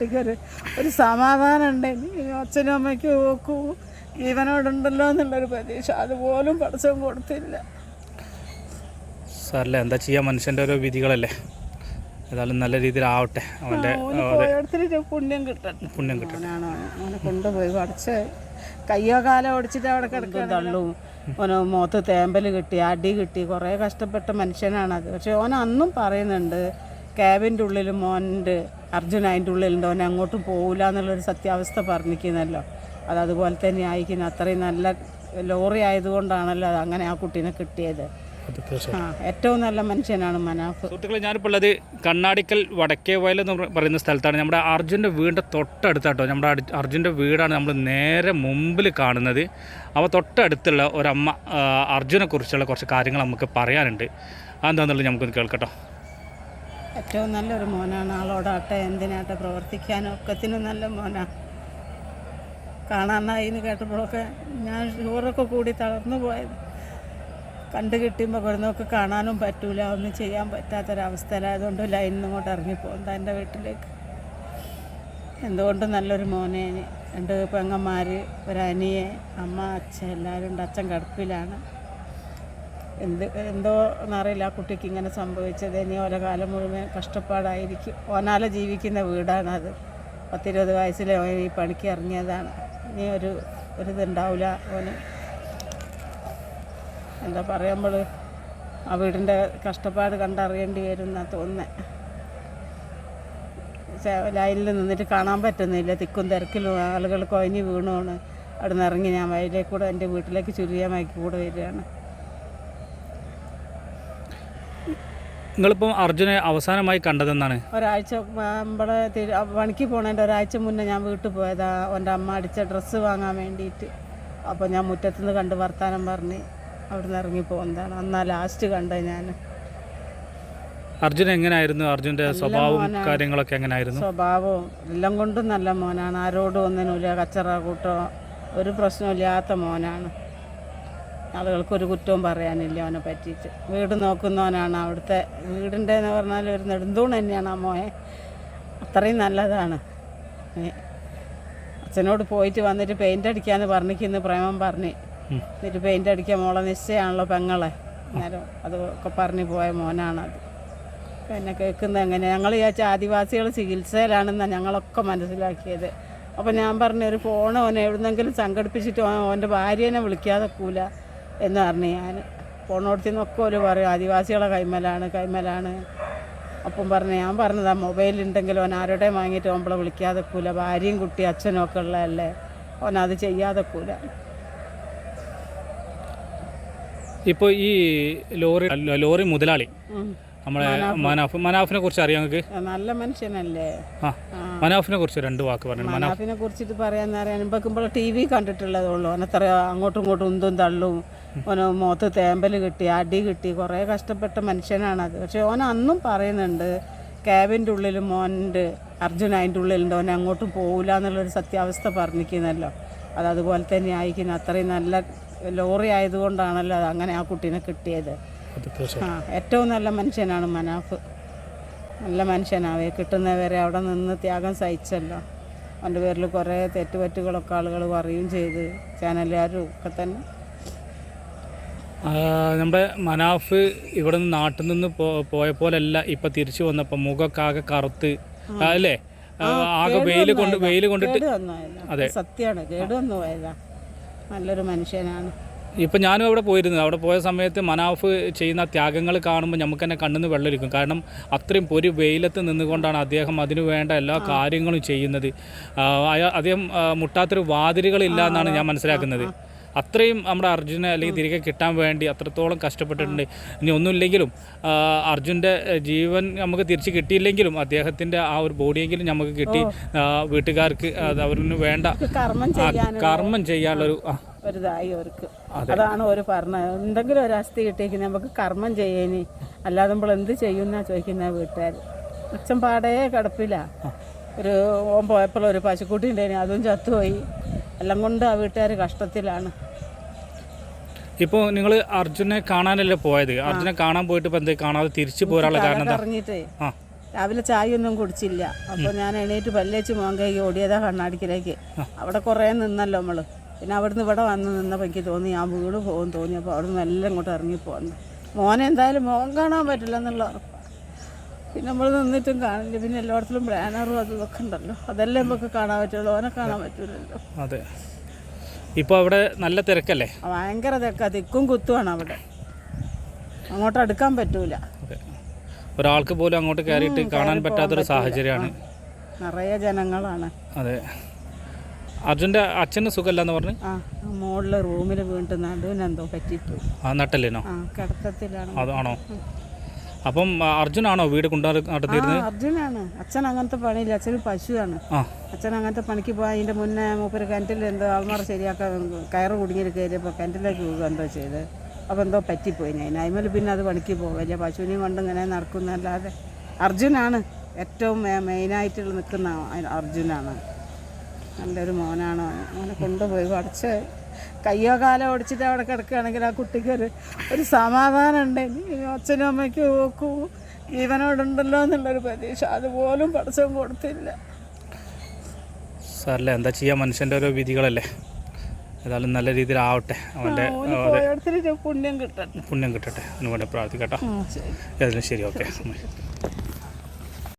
എനിക്കൊരു ഒരു സമാധാനം ഉണ്ടെങ്കിൽ അച്ഛനും അമ്മയ്ക്കും നോക്കൂ ജീവനോടുണ്ടല്ലോ എന്നുള്ളൊരു പ്രതീക്ഷ. അതുപോലും പഠിച്ചും കൊടുത്തില്ല. സാറല്ലേ എന്താ ചെയ്യുക മനുഷ്യന്റെ ഓരോ വിധികളല്ലേ? ഏതായാലും നല്ല രീതിയിലാവട്ടെ അവന്റെ അവന്റെ പുണ്യം കിട്ടട്ടെ. പുണ്യം കിട്ടും അവനെ കൊണ്ടുപോയി പഠിച്ച് കയ്യോ കാലോ ഓടിച്ചിട്ട് അവിടെ കിടക്കും തള്ളു. ഓന് മുഖത്ത് തേമ്പൽ കിട്ടി അടി കിട്ടി. കുറേ കഷ്ടപ്പെട്ട മനുഷ്യനാണത്. പക്ഷെ ഓൻ അന്നും പറയുന്നുണ്ട് ക്യാബിന്റെ ഉള്ളിൽ മോന്റെ അർജുൻ അതിന്റെ ഉള്ളിലുണ്ട്. അവൻ അങ്ങോട്ടും പോകില്ല എന്നുള്ളൊരു സത്യാവസ്ഥ പറഞ്ഞിരിക്കുന്നല്ലോ. അത് അതുപോലെ തന്നെ ആയിരിക്കുന്നു. അത്രയും നല്ല ലോറി ആയതുകൊണ്ടാണല്ലോ അത് അങ്ങനെ ആ കുട്ടീനെ കിട്ടിയത്. ഏറ്റവും നല്ല മനുഷ്യനാണ് മനാഫ്. സുഹൃത്തുക്കളെ ഞാനിപ്പോൾ ഉള്ളത് കണ്ണാടിക്കൽ വടക്കേ വയൽ എന്ന് പറയുന്ന സ്ഥലത്താണ്. നമ്മുടെ അർജുന്റെ വീടിന്റെ തൊട്ടടുത്താട്ടോ. നമ്മുടെ അടി- അർജുന്റെ വീടാണ് നമ്മൾ നേരെ മുമ്പിൽ കാണുന്നത്. അപ്പോൾ തൊട്ടടുത്തുള്ള ഒരമ്മ അർജുനെ കുറിച്ചുള്ള കുറച്ച് കാര്യങ്ങൾ നമുക്ക് പറയാനുണ്ട്. അതെന്താണെന്നുള്ളത് നമുക്കൊന്ന് കേൾക്കട്ടോ. ഏറ്റവും നല്ലൊരു മോനാണ്. ആളോടാട്ടെ എന്തിനാട്ടെ പ്രവർത്തിക്കാനും ഒക്കത്തിനും നല്ല മോനാണ് കാണാനായി എന്ന് കേട്ടപ്പോഴൊക്കെ ഞാൻ ഷുഗറൊക്കെ കൂടി തളർന്നു പോയത്. കണ്ടു കിട്ടിയുമ്പോൾ കൊടുന്നൊക്കെ കാണാനും പറ്റൂല ഒന്നും ചെയ്യാൻ പറ്റാത്തൊരവസ്ഥയിലായതുകൊണ്ട് ലൈനിൽ നിന്ന് ഇങ്ങോട്ട് ഇറങ്ങിപ്പോകും എന്റെ വീട്ടിലേക്ക്. എന്തുകൊണ്ടും നല്ലൊരു മോനെ. രണ്ട് പെങ്ങന്മാർ ഒരനിയെ അമ്മ അച്ഛൻ എല്ലാവരും ഉണ്ട്. അച്ഛൻ കിടപ്പിലാണ് എന്ത് എന്തോ എന്നറിയില്ല. ആ കുട്ടിക്ക് ഇങ്ങനെ സംഭവിച്ചത്. ഇനി ഓരോ കാലം മുഴുവൻ കഷ്ടപ്പാടായിരിക്കും. ഓനാല ജീവിക്കുന്ന വീടാണത്. പത്തിരുപത് വയസ്സിൽ ഓൻ ഈ പണിക്ക് ഇറങ്ങിയതാണ്. ഇനി ഒരു ഒരു ഇതുണ്ടാവില്ല ഓന്. എന്താ പറയുമ്പോൾ ആ വീടിന്റെ കഷ്ടപ്പാട് കണ്ടറിയേണ്ടി വരും എന്നാ തോന്നുന്നത് ലൈനിൽ നിന്നിട്ട് കാണാൻ പറ്റുന്നില്ല. തിക്കും തിരക്കിലും ആളുകൾ കൊയഞ്ഞ് വീണുമാണ് അവിടെ നിന്ന് ഇറങ്ങി ഞാൻ വയലിൽ കൂടെ എന്റെ വീട്ടിലേക്ക് ചുരിയാമാക്കി കൂടെ വരികയാണ്. നിങ്ങളിപ്പം അർജുനെ അവസാനമായി കണ്ടതെന്നാണ്? ഒരാഴ്ച നമ്മളെ പണിക്ക് പോണേന്റെ ഒരാഴ്ച മുന്നേ ഞാൻ വീട്ടിൽ പോയതാ. എന്റെ അമ്മ അടിച്ച ഡ്രസ്സ് വാങ്ങാൻ വേണ്ടിയിട്ട്. അപ്പോൾ ഞാൻ മുറ്റത്തുനിന്ന് കണ്ട് വർത്താനം പറഞ്ഞ് അവിടുന്ന് ഇറങ്ങി പോകുന്നതാണ് അന്നാ ലാസ്റ്റ് കണ്ടത് ഞാൻ അർജുൻ എങ്ങനെയായിരുന്നു അർജുന്റെ സ്വഭാവവും കാര്യങ്ങളൊക്കെ എങ്ങനെയായിരുന്നു സ്വഭാവവും എല്ലാം കൊണ്ടും നല്ല മോനാണ്. ആരോടും ഒന്നിനുമില്ല കച്ചറ കൂട്ടോ ഒരു പ്രശ്നമില്ലാത്ത മോനാണ്. ആളുകൾക്ക് ഒരു കുറ്റവും പറയാനില്ല അവനെ പറ്റിയിട്ട്. വീട് നോക്കുന്നവനാണ് അവിടുത്തെ വീടിന്റെ എന്ന് പറഞ്ഞാൽ ഒരു നെടുന്തൂൺ തന്നെയാണ് ആ മോയെ അത്രയും നല്ലതാണ്. അച്ഛനോട് പോയിട്ട് വന്നിട്ട് പെയിന്റ് അടിക്കാന്ന് പറഞ്ഞിരിക്കുന്നു പ്രേമം പറഞ്ഞ്. എന്നിട്ട് പെയിന്റ് അടിക്കാൻ മോളെ നിശ്ചയമാണല്ലോ പെങ്ങളെ. അന്നേരം അതൊക്കെ പറഞ്ഞു പോയ മോനാണത് പിന്നെ കേൾക്കുന്നത് എങ്ങനെ? ഞങ്ങൾ വിചാരിച്ച ആദിവാസികൾ ചികിത്സയിലാണെന്നാണ് ഞങ്ങളൊക്കെ മനസ്സിലാക്കിയത്. അപ്പോൾ ഞാൻ പറഞ്ഞു ഒരു ഫോൺ ഓനെ എവിടുന്നെങ്കിലും സംഘടിപ്പിച്ചിട്ട് ഓൻ ഓന്റെ ഭാര്യേനെ വിളിക്കാതെ കൂല എന്ന് പറഞ്ഞു ഞാൻ പോണോടത്തിൽ നിന്നൊക്കെ ഒരു പറയും ആദിവാസികളെ കൈമലാണ് കൈമലാണ്. അപ്പം പറഞ്ഞു ഞാൻ പറഞ്ഞതാ മൊബൈലുണ്ടെങ്കിൽ ഓൻ ആരുടെ വാങ്ങിയിട്ട് ഓമ്പളെ വിളിക്കാതെ കൂല ഭാര്യയും കുട്ടി അച്ഛനും ഒക്കെ ഉള്ളതല്ലേ. ഓനത് അത് ചെയ്യാതെ കൂല ഇപ്പോൾ ഈ ലോറി ലോറി മുതലാളി. നമ്മളെ മനാഫ്. മനാഫിനെ കുറിച്ച് അറിയാം നിങ്ങൾക്ക്? നല്ല മനുഷ്യനല്ലേ? ആ മനാഫിനെ കുറിച്ച് രണ്ട് വാക്ക് പറഞ്ഞു മനാഫിനെ കുറിച്ചിട്ട് പറയാൻ ഇപ്പം ടി വി കണ്ടിട്ടുള്ളതുള്ളൂ. അവനത്ര അങ്ങോട്ടും ഇങ്ങോട്ടും ഉന്തും തള്ളും. ഓന് മുഖത്ത് തേമ്പൽ കിട്ടി അടി കിട്ടി കുറേ കഷ്ടപ്പെട്ട മനുഷ്യനാണത് പക്ഷെ ഓൻ അന്നും പറയുന്നുണ്ട് ക്യാബിന്റെ ഉള്ളിൽ മോനുണ്ട് അർജുൻ അതിന്റെ ഉള്ളിലുണ്ട്. ഓൻ അങ്ങോട്ടും പോകില്ല എന്നുള്ളൊരു സത്യാവസ്ഥ പറഞ്ഞിരിക്കുന്നല്ലോ. അത് അതുപോലെ തന്നെ ആയിരിക്കുന്നു. അത്രയും നല്ല ലോറി ആയതുകൊണ്ടാണല്ലോ അത് അങ്ങനെ ആ കുട്ടീനെ കിട്ടിയത്. ആ ഏറ്റവും നല്ല മനുഷ്യനാണ് മനാഫ്. നല്ല മനുഷ്യനാവേ കിട്ടുന്നവരെ അവിടെ നിന്ന് ത്യാഗം സഹിച്ചല്ലോ. അവന്റെ പേരിൽ കുറേ തെറ്റുപറ്റുകളൊക്കെ ആളുകൾ പറയുകയും ചെയ്ത് ചാനലുകാരും ഒക്കെ തന്നെ. നമ്മുടെ മനാഫ് ഇവിടെ നിന്ന് നാട്ടിൽ നിന്ന് പോയപ്പോലല്ല പോയ ഇപ്പൊ തിരിച്ചു വന്നപ്പോ മുഖക്കാകെ ആകെ കറുത്ത് അല്ലേ? ആകെ വെയിൽ കൊണ്ട് വെയിൽ കൊണ്ടിട്ട് അതെ. സത്യമാണ് കേട് വന്നു പോയതാ. നല്ലൊരു മനുഷ്യനാണ്. ഇപ്പം ഞാനും അവിടെ പോയിരുന്നു. അവിടെ പോയ സമയത്ത് മനാഫ് ചെയ്യുന്ന ത്യാഗങ്ങൾ കാണുമ്പോൾ നമുക്ക് തന്നെ കണ്ണിന്ന് വെള്ളരിക്കും കാരണം അത്രയും ഒരു വെയിലത്ത് നിന്നുകൊണ്ടാണ് അദ്ദേഹം അതിനു വേണ്ട എല്ലാ കാര്യങ്ങളും ചെയ്യുന്നത്. അദ്ദേഹം മുട്ടാത്തൊരു വാതിലുകളില്ല എന്നാണ് ഞാൻ മനസ്സിലാക്കുന്നത്. അത്രയും നമ്മുടെ അർജുനെ അല്ലെങ്കിൽ തിരികെ കിട്ടാൻ വേണ്ടി അത്രത്തോളം കഷ്ടപ്പെട്ടിട്ടുണ്ട്. ഇനി ഒന്നുമില്ലെങ്കിലും അർജുന്റെ ജീവൻ നമുക്ക് തിരിച്ച് കിട്ടിയില്ലെങ്കിലും അദ്ദേഹത്തിന്റെ ആ ഒരു ബോഡിയെങ്കിലും നമുക്ക് കിട്ടി. വീട്ടുകാർക്ക് അത് അവരിന് വേണ്ട. കർമ്മം ചെയ്യാനുള്ളൊരു ഒരിതായി അവർക്ക്. അതാണ് ഒരു പറഞ്ഞത്. എന്തെങ്കിലും ഒരു അസ്ഥി കിട്ടിയിരിക്കുന്നത് നമുക്ക് കർമ്മം ചെയ്യേനി. അല്ലാതെ നമ്മൾ എന്ത് ചെയ്യുന്ന ചോദിക്കുന്ന വീട്ടുകാർ അച്ഛൻ പാടേ കിടപ്പില്ല. ഒരു ഓൻ പോയപ്പോൾ ഒരു പശുക്കുട്ടി ഉണ്ടായിന്. അതും ചത്തുപോയി. എല്ലാം കൊണ്ട് ആ വീട്ടുകാർ കഷ്ടത്തിലാണ്. ഇപ്പോൾ നിങ്ങൾ അർജുനെ കാണാനല്ലേ പോയത്? അർജുനെ കാണാൻ പോയിട്ട് ഇപ്പം എന്താ കാണാതെ തിരിച്ചു പോരാനുള്ള കാരണം ഇറങ്ങിയിട്ടേ രാവിലെ ചായ ഒന്നും കുടിച്ചില്ല അപ്പോൾ ഞാൻ എണീറ്റ് പല്ലേച്ച് മോങ്കയ്ക്ക് ഓടിയതാ കണ്ണാടിക്കിലേക്ക്. അവിടെ കുറേ നിന്നല്ലോ നമ്മൾ പിന്നെ അവിടുന്ന് ഇവിടെ വന്ന് നിന്നപ്പോൾ എനിക്ക് തോന്നി ഞാൻ വീട് പോകും തോന്നി. അപ്പോൾ അവിടെ നിന്ന് എല്ലാം ഇങ്ങോട്ട് ഇറങ്ങിപ്പോന്നു മോനെ എന്തായാലും മോൻ കാണാൻ പറ്റില്ല എന്നുള്ള പിന്നെ നമ്മൾ നിന്നിട്ടും കാണില്ല. പിന്നെ എല്ലായിടത്തിലും ബാനറും അതും ഇതൊക്കെ ഉണ്ടല്ലോ. അതെല്ലാം നമുക്ക് കാണാൻ പറ്റുള്ളൂ. ഓനെ കാണാൻ പറ്റൂലല്ലോ. അതെ. ഇപ്പോൾ അവിടെ നല്ല തിരക്കല്ലേ? ഭയങ്കര തിരക്കാ. തിക്കും കുത്തുമാണ് അവിടെ. അങ്ങോട്ട് അടുക്കാൻ പറ്റൂല. ഒരാൾക്ക് പോലും അങ്ങോട്ട് കയറിയിട്ട് കാണാൻ പറ്റാത്തൊരു സാഹചര്യമാണ്. നിറയെ ജനങ്ങളാണ്. അതെ. അർജുന്റെ അച്ഛന് സുഖമില്ലെന്ന് പറഞ്ഞു? ആ മുകളിൽ റൂമിൽ വീണിട്ട് നടുവിനെന്തോ പറ്റിയിട്ടു. ആ നട്ടല്ലേനോ? ആ കിടത്തത്തിലാണ്. അതാണോ അപ്പം അർജുനാണോ വീട് കൊണ്ടുവരുന്നത് ആ നടത്തിയിരുന്നത് അർജുനാണ്. അച്ഛൻ അങ്ങനത്തെ പണിയില്ല. അച്ഛന് പശുവാണ്. അച്ഛൻ അങ്ങനത്തെ പണിക്ക് പോയി അതിന്റെ മുന്നേ മൂപ്പര് കിണറ്റിൽ എന്തോ ആൾമാർ ശരിയാക്കാൻ കയറ് കുടുങ്ങിയിൽ കയറിയപ്പോൾ കിണറ്റിലേക്ക് വീഴുക എന്തോ ചെയ്ത്. അപ്പോൾ എന്തോ പറ്റിപ്പോയി ഞാൻ അതിമേൽ പിന്നെ അത് പണിക്ക് പോവില്ല പശുവിനെയും കൊണ്ട് ഇങ്ങനെ നടക്കുന്നല്ലാതെ അർജുനാണ് ഏറ്റവും മെയിനായിട്ട് നിൽക്കുന്ന അർജുനാണ്. നല്ലൊരു മോനാണ്. അങ്ങനെ അവനെ കൊണ്ടുപോയി പഠിച്ച് കയ്യോ കാലോ ഓടിച്ചിട്ട് അവിടെ കിടക്കുകയാണെങ്കിൽ ആ കുട്ടിക്ക് ഒരു സമാധാനം ഉണ്ടെങ്കിൽ അച്ഛനും അമ്മയ്ക്കും നോക്കൂ ജീവനോടുണ്ടല്ലോ എന്നുള്ളൊരു പ്രതീക്ഷ. അതുപോലും പഠിച്ചും കൊടുത്തില്ല. സാറല്ലേ എന്താ ചെയ്യാ? മനുഷ്യന്റെ ഓരോ വിധികളല്ലേ? ഏതായാലും നല്ല രീതിയിലാവട്ടെ. അവന്റെ ഓന് പോയടത്തിന് പുണ്യം കിട്ടട്ടെ. പുണ്യം കിട്ടട്ടെ. അതിനു വേണ്ടി പ്രാർത്ഥിക്കട്ടോ. ഏതായാലും ശരി ഓക്കെ.